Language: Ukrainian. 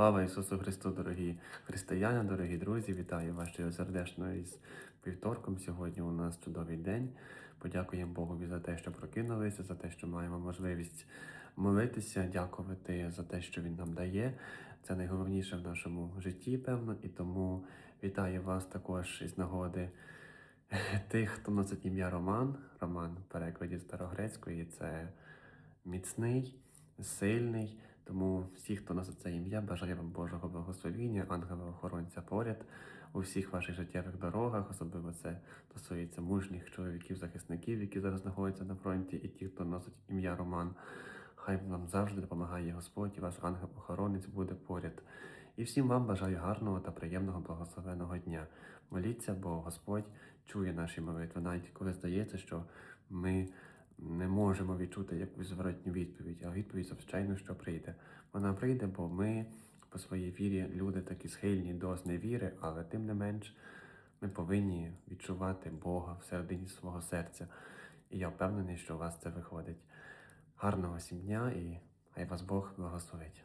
Слава Ісусу Христу, дорогі християни, дорогі друзі! Вітаю вас щиро сердечно із вівторком. Сьогодні у нас чудовий день. Подякуємо Богові за те, що прокинулися, за те, що маємо можливість молитися, дякувати за те, що Він нам дає. Це найголовніше в нашому житті, певно, і тому вітаю вас також із нагоди тих, хто носить ім'я Роман. Роман в перекладі старогрецької це міцний, сильний. Тому всі, хто носить це ім'я, бажаю вам Божого благословіння, ангела-охоронця поряд у всіх ваших життєвих дорогах. Особливо це стосується мужніх чоловіків, захисників, які зараз знаходяться на фронті, і ті, хто носить ім'я Роман. Хай вам завжди допомагає Господь, і ваш ангел-охоронець буде поряд. І всім вам бажаю гарного та приємного благословеного дня. Моліться, бо Господь чує наші молитви, навіть коли здається, що ми можемо відчути якусь зворотню відповідь, а відповідь, звичайно, що прийде. Вона прийде, бо ми по своїй вірі люди такі схильні до зневіри, але тим не менш ми повинні відчувати Бога всередині свого серця. І я впевнений, що у вас це виходить. Гарного всім дня і хай вас Бог благословить.